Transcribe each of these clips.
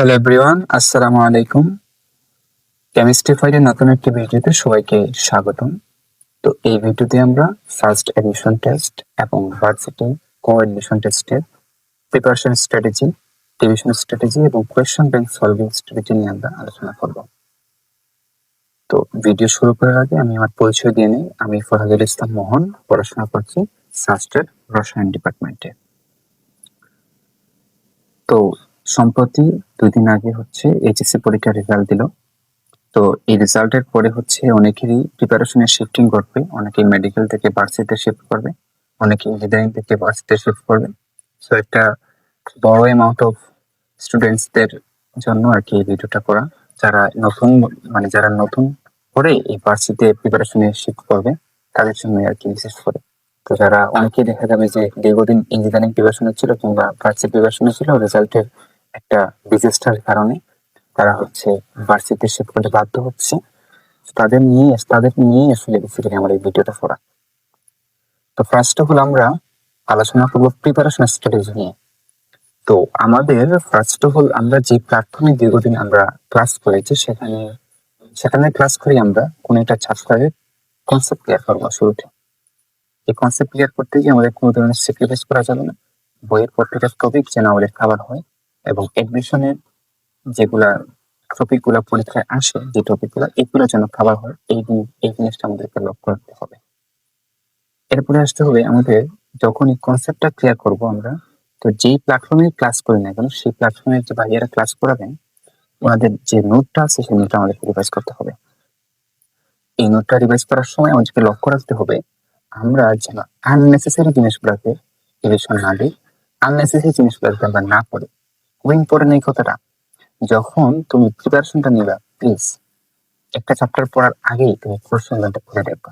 Hello everyone আসসালামু আলাইকুম chemistry ফাইলের নতুন একটি ভিডিওতে সবাইকে স্বাগতম। তো এই ভিডিওতে আমরা ফার্স্ট এডমিশন টেস্ট এবং ভার্সিটি কো এডমিশন টেস্টের প্রিপারেশন স্ট্র্যাটেজি ডিভিশন স্ট্র্যাটেজি এবং কোয়েশ্চন ব্যাংক সলভিং স্ট্র্যাটেজি নিয়ে আমরা আলোচনা করব। তো ভিডিও শুরু করার আগে আমি আমার পরিচয় দিয়ে নিই। আমি ফরহাদুল ইসলাম মোহন, পড়াশোনা করছি সাস্টের রসায়ন ডিপার্টমেন্টে তো সম্প্রতি দুই দিন আগে হচ্ছে এইচএসসি পরীক্ষার রেজাল্ট দিল। তো এই রেজাল্টের পরে হচ্ছে অনেকেরই প্রিপারেশনের শিফটিং করবে অনেকে মেডিকেল থেকে ভার্সিটিতে শিফট করবে অনেকে ইঞ্জিনিয়ারিং থেকে ভার্সিটিতে শিফট করবে। সো একটা বড় অ্যামাউন্ট অফ স্টুডেন্টসদের জন্য আর কি এই ভিডিওটা করা। যারা নতুন মানে যারা নতুন করে এই ভার্সিটিতে প্রিপারেশনে শিফট করবে, তাদের জন্য আর কি বিশেষ করে। তো যারা, অনেকেই দেখা যাবে যে দীর্ঘদিন ইঞ্জিনিয়ারিং প্রিপারেশনে ছিল কিংবা ভার্সিটি প্রিপারেশনে ছিল রেজাল্টের একটা ডিজাস্টার কারণে তারা হচ্ছে ভার্সিটিতে শিফট করতে বাধ্য হচ্ছে। তাদের নিয়ে তাদের নিয়ে আসলে বেসিক্যালি আমার এই ভিডিওটা করা তো ফার্স্ট অফ অল আমরা আলোচনা করব প্রিপারেশন স্ট্র্যাটেজি নিয়ে। তো আমাদের ফার্স্ট অফ অল আমরা যে প্ল্যাটফর্মে দীর্ঘদিন আমরা ক্লাস করেছি, সেখানে সেখানে ক্লাস করি আমরা কোন একটা ছাত্রের কনসেপ্ট ক্লিয়ার করব শুরুতে। এই কনসেপ্ট ক্লিয়ার করতে গিয়ে আমাদের কোনো ধরনের স্যাক্রিফাইস করা যাবে না। বইয়ের প্রত্যেকটা টপিক যেন আমাদের খাবার হয়। এবং এডমিশনের যেগুলা টপিকগুলা পরীক্ষায় আসে, যে টপিকগুলা এগুলো যেন খাবার হয়, এই এই জিনিসটা আমাদেরকে লক্ষ্য রাখতে হবে। এরপরে আসতে হবে আমাদের যখন এই কনসেপ্টটা ক্লিয়ার করব আমরা, তো যেই প্ল্যাটফর্মে ক্লাস করি না কেন, সেই প্ল্যাটফর্মে যে ভাইয়ারা ক্লাস করাবেন, ওনাদের যে নোটটা আছে সেই নোটটা আমাদেরকে রিভাইজ করতে হবে। এই নোটটা রিভাইজ করার সময় আমাদেরকে লক্ষ্য রাখতে হবে, আমরা যেন আননেসেসারি জিনিসগুলোকে রিভিশন না দিই আননেসেসারি জিনিসগুলোকে আমরা না করি। খুব ইম্পর্টেন্ট এই কথাটা। যখন তুমি প্রিপারেশনটা নিবা প্লিজ একটা চ্যাপ্টার পড়ার আগেই তুমি কোয়েশ্চেন ব্যাংকটা খুলে দেখবা।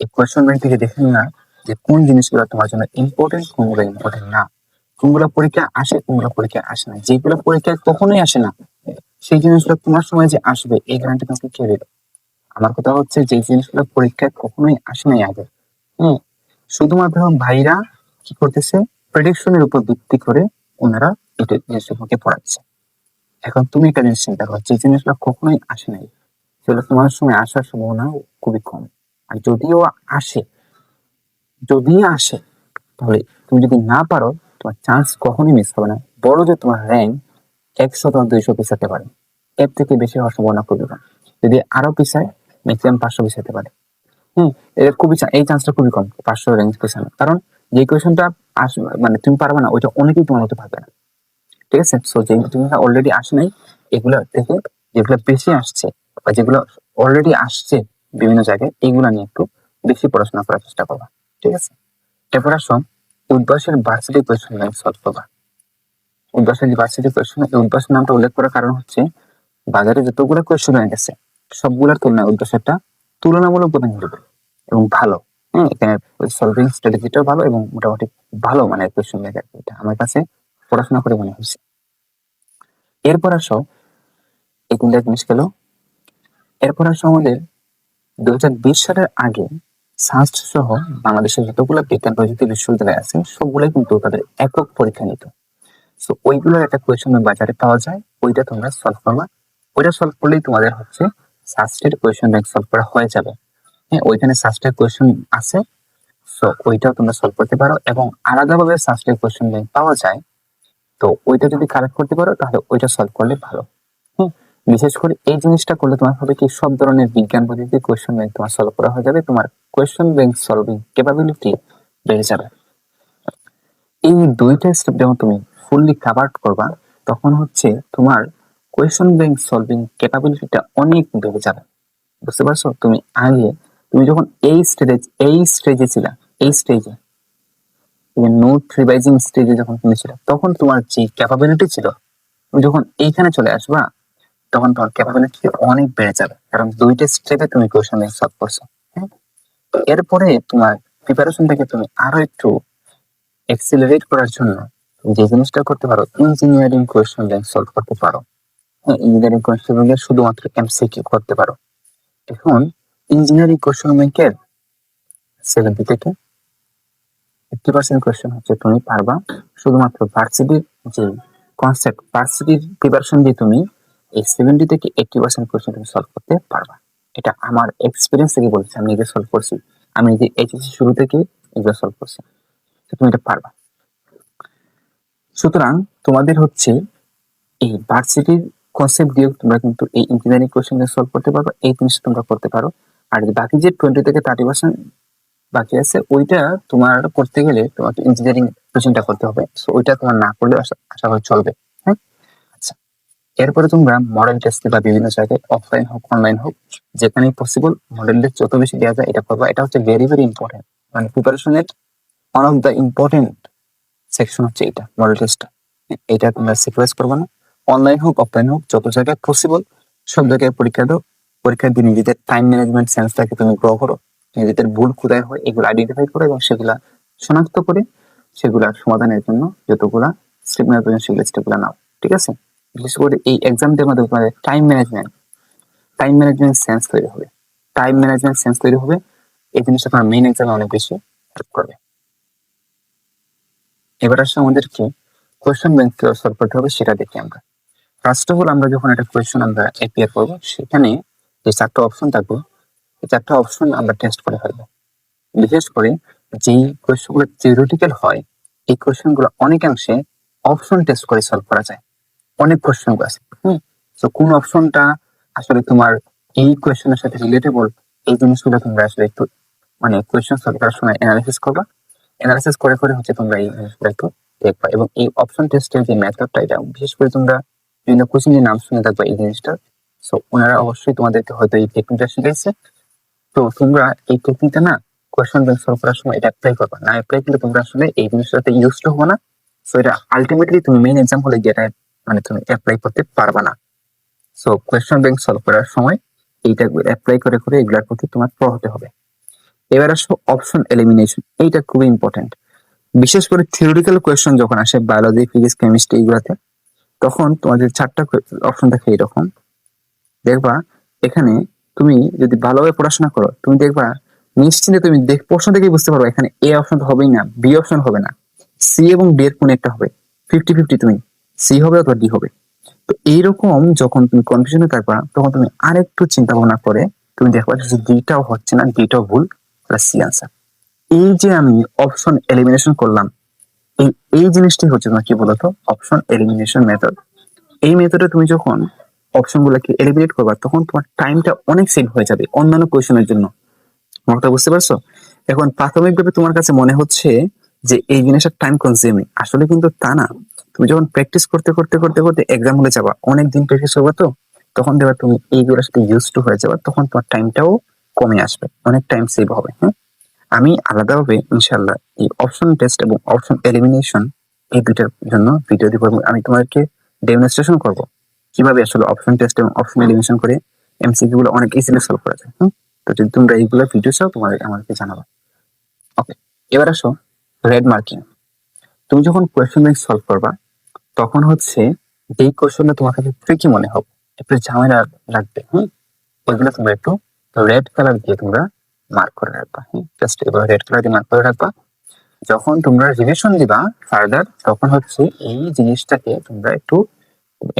এই কোয়েশ্চেন ব্যাংক থেকে দেখে না যে কোন জিনিসগুলো তোমার জন্য ইম্পর্টেন্ট কোনগুলো ইম্পর্টেন্ট না। কোনগুলো পরীক্ষা আসে, কোনগুলো পরীক্ষা আসে না। যেগুলো পরীক্ষায় কখনোই আসে না, সেই জিনিসগুলো তোমার সময় যে আসবে, এই গ্যারান্টি তোমাকে কে দিল আমার কথা হচ্ছে যে জিনিসগুলো পরীক্ষায় কখনোই আসে নাই আগে। হ্যাঁ শুধুমাত্র ভাইরা কি করতেছে? প্রেডিকশনের উপর ভিত্তি করে ওনারা এটা জিনিসগুলোকে পড়াচ্ছে। এখন তুমি একটা জিনিস চিন্তা করো, যে জিনিসগুলো কখনোই আসে নাই, সেগুলো তোমার সময় আসার সম্ভাবনা খুবই কম। আর যদিও আসে যদি আসে তাহলে তুমি যদি না পারো, তোমার চান্স কখনোই মিস হবে না। বড় যে তোমার র্যাঙ্ক একশো বা দুইশো পিছাতে পারে। এর থেকে বেশি হওয়ার সম্ভাবনা খুবই কম। যদি আরও পিছায় ম্যাক্সিমাম পাঁচশো পিছাতে পারে। হম এটা খুবই এই চান্সটা খুবই কম, পাঁচশো র্যাঙ্ক পিছানো কারণ যে কোয়েশনটা আস মানে তুমি পারবে না, ওইটা অনেকেই তোমার হতে পারবে না। ঠিক আছে? সো যে তুমি অলরেডি আসে নাই, এগুলো থেকে যেগুলো বেশি আসছে বা যেগুলো অলরেডি আসছে বিভিন্ন জায়গায়, এগুলো নিয়ে একটু বেশি পড়াশোনা করার চেষ্টা করবা। ঠিক আছে? এরপর আসো উদ্বাসের ভার্সিটি কোয়েশন ব্যাংক সলভ করবা। উদ্বাসের যে ভার্সিটি কোয়েশন এই উদ্বাসের নামটা উল্লেখ করার কারণ হচ্ছে, বাজারে যতগুলো কোয়েশন ব্যাংক আছে সবগুলোর তুলনায় উদ্বাসেরটা তুলনামূলক ভাবে নির্ভর এবং ভালো। হ্যাঁ এখানে সলভিং স্ট্র্যাটেজিটাও ভালো এবং মোটামুটি ভালো মানে কোয়েশন ব্যাংক এটা। আমার কাছে পড়াশোনা করে মনে হয়েছে। এরপর আসো, এই তিনটা জিনিস গেল? এরপর আসো আমাদের দু হাজার বিশ সালের আগে সাস্ট সহ বাংলাদেশের যতগুলো বিজ্ঞান প্রযুক্তি বিশ্ববিদ্যালয় আছে, সবগুলোই কিন্তু তাদের একক পরীক্ষা নিত। সো ওইগুলোর একটা কোয়েশন বাজারে পাওয়া যায়, ওইটা তোমরা সলভ করবা। ওইটা সলভ করলেই তোমাদের হচ্ছে সাস্টের কোয়েশন ব্যাংক সলভ করা হয়ে যাবে। হ্যাঁ ওইখানে সাস্টের কোয়েশন আছে। সো ওইটাও তোমরা সলভ করতে পারো এবং আলাদাভাবে সাস্টের কোয়েশন ব্যাংক পাওয়া যায়। তো, ওইটা যদি কালেক্ট করতে পারো, তাহলে ওইটা সলভ করলে ভালো। হুম বিশেষ করে এই জিনিসটা করলে তোমার হবে কি, সব ধরনের বিজ্ঞান পদ্ধতিতে কোয়েশ্চন ব্যাংক তোমার সলভ করা হয়ে যাবে। তোমার কোয়েশ্চন ব্যাংক সলভিং ক্যাপাবিলিটি বেড়ে যাবে। এই দুইটা স্টেপ যখন তুমি ফুললি কাভার করবা, তখন হচ্ছে তোমার কোয়েশ্চন ব্যাংক সলভিং ক্যাপাবিলিটিটা অনেক বেড়ে যাবে। বুঝতে পারছ? তুমি আগে তুমি যখন এই স্টেজে এই স্টেজে ছিলা, এই স্টেজে তুমি নোট রিভাইজিং স্টেজে যখন তুমি ছিল, তখন তোমার যে ক্যাপাবিলিটি ছিল, তুমি যখন এইখানে চলে আসবা, তখন তোমার ক্যাপাবিলিটি অনেক বেড়ে যাবে। কারণ দুইটা স্টেপে তুমি কোয়েশন সলভ করছ হ্যাঁ? এরপরে তোমার প্রিপারেশনটাকে তুমি আরও একটু এক্সিলারেট করার জন্য যে জিনিসটা করতে পারো ইঞ্জিনিয়ারিং কোয়েশন ব্যাংক সলভ করতে পারো। ইঞ্জিনিয়ারিং কোয়েশন ব্যাংকের শুধুমাত্র এমসিকিউ করতে পারো। এখন ইঞ্জিনিয়ারিং কোয়েশন ব্যাংকের সেভেন্টি থেকে ফিফটি পার্সেন্ট কোয়েশ্চেন হচ্ছে তুমি পারবা। শুধুমাত্র ভার্সিটির যে কনসেপ্ট ভার্সিটির প্রিপারেশন দিয়ে তুমি এই সেভেন্টি থেকে এইটটি পার্সেন্ট কোয়েশ্চেন তুমি সলভ করতে পারবা। এটা আমার এক্সপিরিয়েন্স থেকে বলছি, আমি নিজে সলভ করছি। আমি নিজে এইচএসসি শুরু থেকে এগুলো সলভ করছি। তো তুমি এটা পারবা। সুতরাং তোমাদের হচ্ছে এই ভার্সিটির কনসেপ্ট দিয়ে তোমরা কিন্তু এই ইঞ্জিনিয়ারিং কোয়েশ্চেন সলভ করতে পারবে, এই জিনিসটা তোমরা করতে পারো। আর বাকি যে টোয়েন্টি থেকে থার্টি পার্সেন্ট বাকি আছে, ওইটা তোমার করতে গেলে তোমাকে ইঞ্জিনিয়ারিং কোচিংটা করতে হবে। সো ওইটা তোমার না করলে আশা করি চলবে। হ্যাঁ? আচ্ছা। এরপরে তোমরা মডেল টেস্ট বা বিভিন্ন জায়গায় অফলাইন হোক অনলাইন হোক, যেখানেই পসিবল মডেল টেস্ট যত বেশি দেওয়া যায় এটা করবা। এটা হচ্ছে ভেরি ভেরি ইম্পর্টেন্ট মানে প্রিপারেশনের one of the important section হচ্ছে এটা মডেল টেস্টটা এটা তোমরা স্যাক্রিফাইস করবে না। অনলাইন হোক অফলাইন হোক, যত জায়গায় পসিবল সব জায়গায় পরীক্ষা দাও। পরীক্ষা দিয়ে নিজেদের টাইম ম্যানেজমেন্ট সেন্সটাকে তুমি গ্রো করো, নিজেদের ভুল কোথায় হয় এগুলো আইডেন্টিফাই করো এবং সেগুলা শনাক্ত করে সেগুলা সমাধানের জন্য যতগুলা স্টেপ নেওয়ার প্রয়োজন সেগুলো স্টেপগুলো নাও, ঠিক আছে? বিশেষ করে এই এক্সামটার মধ্যে তোমাদের time management time management sense তৈরি হবে। টাইম ম্যানেজমেন্ট সেন্স তৈরি হবে, এই জিনিসটা তোমার মেইন এক্সামে অনেক বেশি হেল্প করবে। এবার আসলে আমাদেরকে কোয়েশ্চেন ব্যাংক সলভ করতে হবে সেটা দেখি আমরা। ফার্স্ট অফ অল আমরা যখন একটা কোয়েশ্চেন আমরা অ্যাপিয়ার করব, সেখানে যে চারটা অপশন থাকবে। এই চারটা অপশন আমরা টেস্ট করে ফেলব। বিশেষ করে যেই কোয়েশ্চেনগুলো থিওরিটিক্যাল হয়, এই কোয়েশ্চেনগুলো অনেকাংশে অপশন টেস্ট করে সলভ করা যায়। অনেক কোয়েশ্চেন আছে, হুম? তো কোন অপশনটা আসলে তোমার এই কোয়েশ্চেনের সাথে রিলেটেবল এই জিনিসগুলো তোমরা আসলে একটু মানে কোয়েশ্চেন সলভ করার সময় অ্যানালিসিস করবা। অ্যানালিসিস করে করে হচ্ছে তোমরা এই জিনিসগুলো একটু দেখবা। এবং এই অপশন টেস্টের যে মেথডটা এটা, বিশেষ করে তোমরা বিভিন্ন কোচিং এর নাম শুনে থাকবা এই জিনিসটা। সো ওনারা অবশ্যই তোমাদেরকে হয়তো এই টেকনিকটা শিখাইছে। তো তোমরা এই টেকনিকটা না করার সময় এটা অ্যাপ্লাই না অ্যাপ্লাই করলে তোমরা আসলে এই জিনিসটাতে ইউজ হব না। সো এটা আলটিমেটলি তুমি মেইন এক্সাম হলে মানে তুমি অ্যাপ্লাই করতে না। সো ব্যাংক সলভ করার সময় এইটা অ্যাপ্লাই করে করে এগুলার প্রতি তোমার প্রো হতে হবে। এবার আসো অপশন এলিমিনেশন এইটা খুবই ইম্পর্টেন্ট বিশেষ করে থিওরিটিক্যাল কোয়েশ্চেন যখন আসে বায়োলজি ফিজিক্স কেমিস্ট্রি এগুলাতে, তখন তোমাদের চারটা অপশন থাকে এরকম দেখবা, এখানে তুমি যদি ভালোভাবে পড়াশোনা করো, তুমি দেখবা নিশ্চিন্তে তুমি দেখ, প্রশ্ন থেকেই বুঝতে পারবে এখানে এ অপশন হবেই না বি অপশন হবে না। সি এবং ডি এর কোন একটা হবে। ফিফটি ফিফটি তুমি সি হবে অথবা ডি হবে। তো এইরকম যখন তুমি কনফিউশনে থাকবা, তখন তুমি আরেকটু চিন্তা ভাবনা করে তুমি দেখবা যে ডিটাও হচ্ছে না ডিটাও ভুল প্লাস সি আনসার এই যে আমি অপশন এলিমিনেশন করলাম, এই এই জিনিসটাই হচ্ছে তোমার কি বলতো? অপশন এলিমিনেশন মেথড এই মেথডে তুমি যখন অপশন গুলোকে এলিমিনেট করবা, তখন তোমার টাইমটা অনেক সেভ হয়ে যাবে অন্যান্য কোয়েশনের জন্য। আমার কথা বুঝতে পারছ? এখন প্রাথমিকভাবে তোমার কাছে মনে হচ্ছে যে এই জিনিসটা টাইম কনজিউমিং আসলে কিন্তু তা না। তুমি যখন প্র্যাকটিস করতে করতে করতে করতে এক্সাম হলে যাবা অনেক দিন প্র্যাকটিস করবা তো, তখন দেখবা তুমি এইগুলোর সাথে ইউজ টু হয়ে যাবা, তখন তোমার টাইমটাও কমে আসবে, অনেক টাইম সেভ হবে হ্যাঁ? আমি আলাদাভাবে ইনশাল্লাহ এই অপশন টেস্ট এবং অপশন এলিমিনেশন এই দুইটার জন্য ভিডিও দিব আমি তোমাদেরকে ডেমনস্ট্রেশন করব। কীভাবে আসলে অপশন টেস্ট এবং অপশন এলিমিনেশন করে এমসিকিউ গুলো অনেক ইজিলি সলভ করা যায়, হুম? তো যদি তোমরা এইগুলো ভিডিও চাও, তোমাদের, আমাদেরকে জানাব। ওকে এবার আসো রেড মার্কিং তুমি যখন কোয়েশ্চেন ব্যাংক সলভ করবা, তখন হচ্ছে যেই কোয়েশ্চনটা তোমার কাছে ট্রিকি মনে হবে, একটু ঝামেলা লাগবে, হুম? ওইগুলো তোমরা একটু রেড কালার দিয়ে তোমরা মার্ক করে রাখবা হ্যাঁ জাস্ট এবার রেড কালার দিয়ে মার্ক করে রাখবা। যখন তোমরা রিভিশন দিবা ফার্দার তখন হচ্ছে এই জিনিসটাকে তোমরা একটু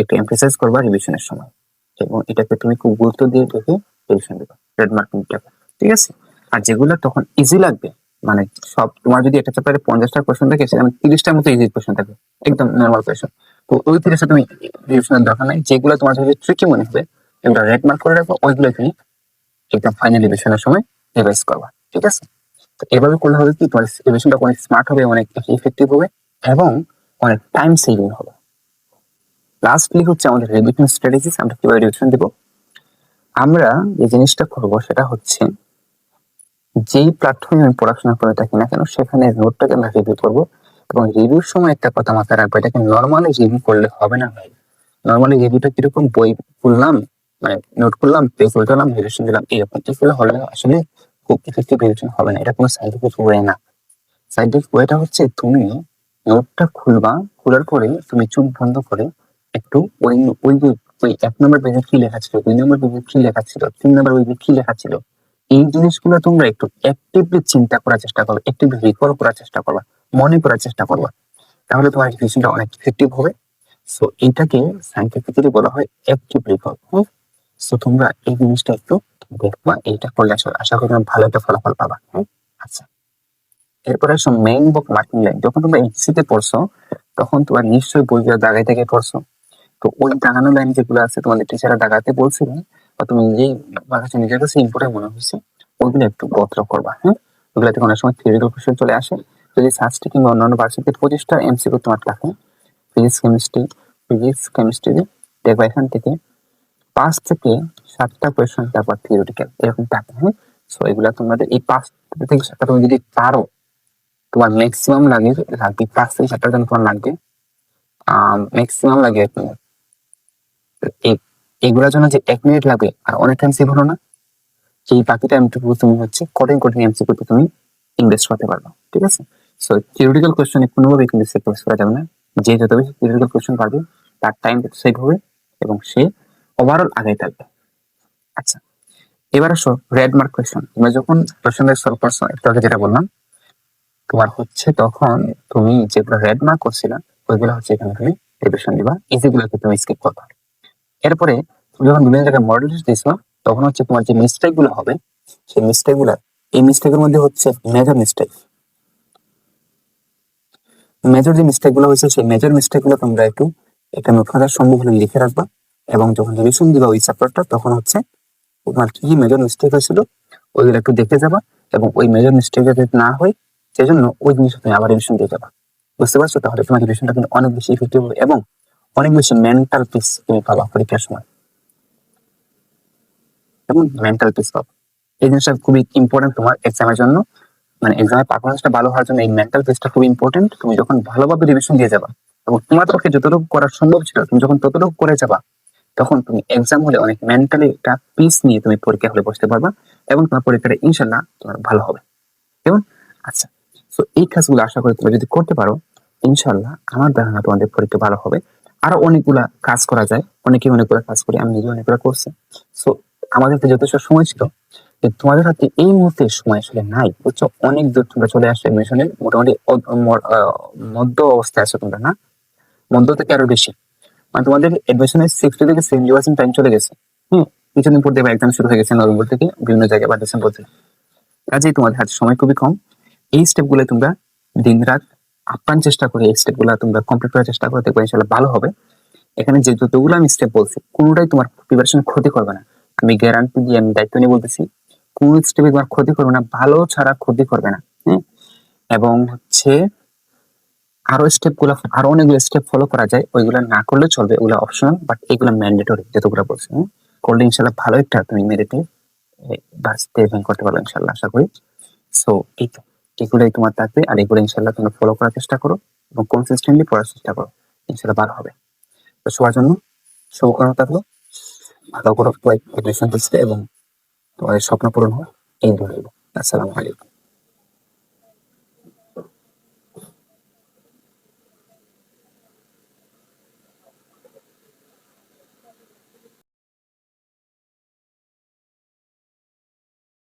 একটু এমফেসাইজ করবা রিভিশনের সময়। এবং এটাকে তুমি খুব গুরুত্ব দিয়ে দেখে রিভিশন দিবা রেড মার্কিংটাকে ঠিক আছে? আর যেগুলো তখন ইজি লাগবে মানে সব, তোমার যদি একটা চ্যাপ্টারে পঞ্চাশটা কোয়েশন থাকে, সেখানে তিরিশটার মতো ইজি কোয়েশন থাকে, একদম নর্মাল কোয়েশন তো ওই তিরিশটা তুমি রিভিশনের দরকার নাই, যেগুলো তোমার যদি ট্রিকি মনে হবে, এগুলো রেড মার্ক করে রাখব, ওইগুলো তুমি একদম ফাইনাল রিভিশনের সময় রিভাইজ করবা, ঠিক আছে? তো এভাবে করলে হবে কি, তোমার রিভিশনটা অনেক স্মার্ট হবে, অনেক ইফেক্টিভ হবে, এবং অনেক টাইম সেভিং হবে। লাস্টলি হচ্ছে আমাদের রিভিশন স্ট্র্যাটেজিস আমরা কীভাবে আমরা যে জিনিসটা করব সেটা হচ্ছে, যেই প্ল্যাটফর্মে আমি পড়াশোনা করে থাকি না কেন, সেখানে নোটটাকে আমরা রিভিউ করব এবং রিভিউর সময় একটা কথা মাথায় রাখব, এটাকে নর্মালি রিভিউ করলে হবে না ভাই। নর্মালি রিভিউটা কীরকম বই খুললাম মানে নোট করলাম পেজ উল্টালাম রিভিশন দিলাম, এরকম হবে আসলে খুব ইফেক্টিভ রিভিশন হবে না, এটা কোনো সাইন্টিফিক ওয়ে না। সাইন্টিফিক ওয়েটা হচ্ছে তুমি নোটটা খুলবা, খোলার পরে তুমি চোখ বন্ধ করে একটু ওই ওই ওই এক নম্বর পেজে কি লেখা ছিল? দুই নম্বর পেজে কি লেখা ছিল? তিন নম্বর পেজে কি লেখা ছিল? এই জিনিসগুলো তোমরা একটু অ্যাক্টিভলি চিন্তা করার চেষ্টা অ্যাক্টিভলি রিকল করার চেষ্টা করবা, মনে করার চেষ্টা করবা। তাহলে তোমার অনেক ইফেক্টিভ হবে। সো এটাকে বলা হয় অ্যাক্টিভ রিকল সো তোমরা এই জিনিসটা একটু দেখবা, এইটা করলে আসলে আশা করি ভালো একটা ফলাফল পাবা হ্যাঁ আচ্ছা। এরপরে আসো মেইন বুক মার্কিং লাইন যখন তোমরা এইচসি তে পড়ছো, তখন তোমার নিশ্চয়ই বই দাগাই থেকে পড়ছো। তো ওই দাগানো লাইন যেগুলো আছে তোমাদের টিচাররা দাগাতে বলছিলেন বা তুমি নিজেই আমার নিজের কাছে ইম্পর্টেন্ট মনে হয়েছে, ওইগুলো একটু গোত্র করবা হ্যাঁ? ওগুলো থেকে অনেক সময় থিওরিক্যাল কোশ্চেন চলে আসে। যদি সার্চটি কিংবা অন্যান্য ভার্সিটির পঁচিশটা এমসিকিউ তোমার থাকে ফিজিক্স কেমিস্ট্রি ফিজিক্স কেমিস্ট্রি দেখবা এখান থেকে পাঁচ থেকে সাতটা কোয়েশন তারপর থিওরিটিক্যাল এরকম থাকে হ্যাঁ? সো এগুলা তোমাদের এই পাঁচ থেকে সাতটা তুমি যদি পারো, তোমার ম্যাক্সিমাম লাগে, লাগবে পাঁচ থেকে সাতটা জন তোমার লাগবে ম্যাক্সিমাম লাগে এগুলোর জন্য যে এক মিনিট লাগবে আর অনেক টাইম সেভ হলো না, সেই বাকি টাইমটুকু তুমি হচ্ছে কঠিন কঠিন এমসিকিউ তুমি ইনভেস্ট করতে পারবে, ঠিক আছে? সো থিওরিটিক্যাল কোশ্চেনে কোনোভাবে কিন্তু সেভ করা যাবে না। যে যত বেশি থিওরিটিক্যাল কোশ্চেন পারবে, তার টাইম সেভ হবে এবং সে ওভারঅল আগে থাকবে। আচ্ছা এবার আসো রেড মার্ক কোয়েশ্চন তুমি যখন কোয়েশ্চনটা সলভ করছ, একটু যেটা বললাম, তোমার হচ্ছে তখন তুমি যেগুলো রেড মার্ক করছিলা, ওইগুলো হচ্ছে এখানে তুমি রিভিশন দিবা ইজিগুলোকে তুমি স্কিপ করবা। এরপরে তুমি যখন বিভিন্ন জায়গায় মডেল টেস্ট দিছো তখন হচ্ছে তোমার যে মিস্টেকগুলো হবে, সেই মিস্টেকগুলো, এই মিস্টেকের মধ্যে হচ্ছে মেজর মিস্টেক মেজর যে মিস্টেকগুলো হয়েছে, সেই মেজর মিস্টেকগুলো তোমরা একটু একটা নোট খাতার সম্ভব হলে লিখে রাখবা এবং যখন রিভিশন দিবা ওই চ্যাপ্টারটা তখন হচ্ছে তোমার কি কি মেজর মিস্টেক হয়েছিল, ওইগুলো একটু দেখে যাবা এবং ওই মেজর মিস্টেক যাতে না হয় সেজন্য ওই জিনিসটা তুমি আবার রিভিশন দিয়ে যাবা। বুঝতে পারছ? তাহলে তোমার রিভিশনটা কিন্তু অনেক বেশি ইফেক্টিভ হবে এবং অনেক বেশি মেন্টাল পিস তুমি পাবা পরীক্ষার সময়। এবং মেন্টাল পিস পাবা। এই জিনিসটা খুবই ইম্পর্টেন্ট তোমার এক্সামের জন্য। মানে এক্সামের পারফরমেন্সটা ভালো হওয়ার জন্য এই মেন্টাল পিসটা খুব ইম্পর্টেন্ট তুমি যখন ভালোভাবে রিভিশন দিয়ে যাবা এবং তোমার পক্ষে যতটুকু করা সম্ভব ছিল, তুমি যখন ততটুকু করে যাবা, তখন তুমি এক্সাম হলে অনেক মেন্টালি একটা পিস নিয়ে তুমি পরীক্ষা হলে বসতে পারবা এবং তোমার পরীক্ষাটা ইনশাল্লাহ তোমার ভালো হবে। কেমন? আচ্ছা তো এই কাজগুলো আশা করি তুমি যদি করতে পারো ইনশাল্লাহ আমার ধারণা তোমাদের পরীক্ষা ভালো হবে। আরও অনেকগুলা কাজ করা যায়। অনেকে অনেকগুলো কাজ করি, আমি নিজে অনেকগুলো করছি। সো আমাদের তো যথেষ্ট সময় ছিল। তোমাদের হাতে এই মুহূর্তে সময় আসলে নাই। বুঝছ? অনেক দূর তোমরা চলে আসছো মিশনের মোটামুটি মধ্য অবস্থায় আছো তোমরা, না? মধ্য থেকে আরও বেশি। মানে তোমাদের এডমিশনের সিক্সটি থেকে সেভেন্টি পার্সেন্ট টাইম চলে গেছে। হম? কিছুদিন পর দেবা এক্সাম শুরু হয়ে গেছে নভেম্বর থেকে বিভিন্ন জায়গায় বা ডিসেম্বর থেকে। কাজেই তোমাদের হাতে সময় খুবই কম। এই স্টেপগুলো তোমরা দিন রাত আপ্রাণ চেষ্টা করে এই স্টেপগুলা তোমরা কমপ্লিট করার চেষ্টা করে দেখবে ইনশাল্লাহ ভালো হবে। এখানে যে যতগুলো আমি স্টেপ বলছি, কোনোটাই তোমার প্রিপারেশন ক্ষতি করবে না। আমি গ্যারান্টি দিয়ে আমি দায়িত্ব নিয়ে বলতেছি, কোন স্টেপে তোমার ক্ষতি করবে না, ভালো ছাড়া ক্ষতি করবে না এবং হচ্ছে আরও স্টেপগুলো, আরও অনেকগুলো স্টেপ ফলো করা যায়, ওইগুলো না করলে চলবে ওগুলো অপশনাল বাট এগুলো ম্যান্ডেটরি যতগুলো বলছি? করলে ইনশাল্লাহ ভালো একটা তুমি মেরিটে র্যাঙ্ক করতে পারবে ইনশাল্লাহ আশা করি। সো এই তো এগুলোই তোমার থাকবে আর এগুলো ইনশাল্লাহ তোমরা ফলো করার চেষ্টা করো এবং কনসিস্টেন্টলি পড়ার চেষ্টা করো। ইনশাল্লাহ ভালো হবে। তো সবার জন্য শুভকামনা থাকল। ভালো করে এবং তোমাদের স্বপ্ন পূরণ হয় এই দূর আসসালামু আলাইকুম।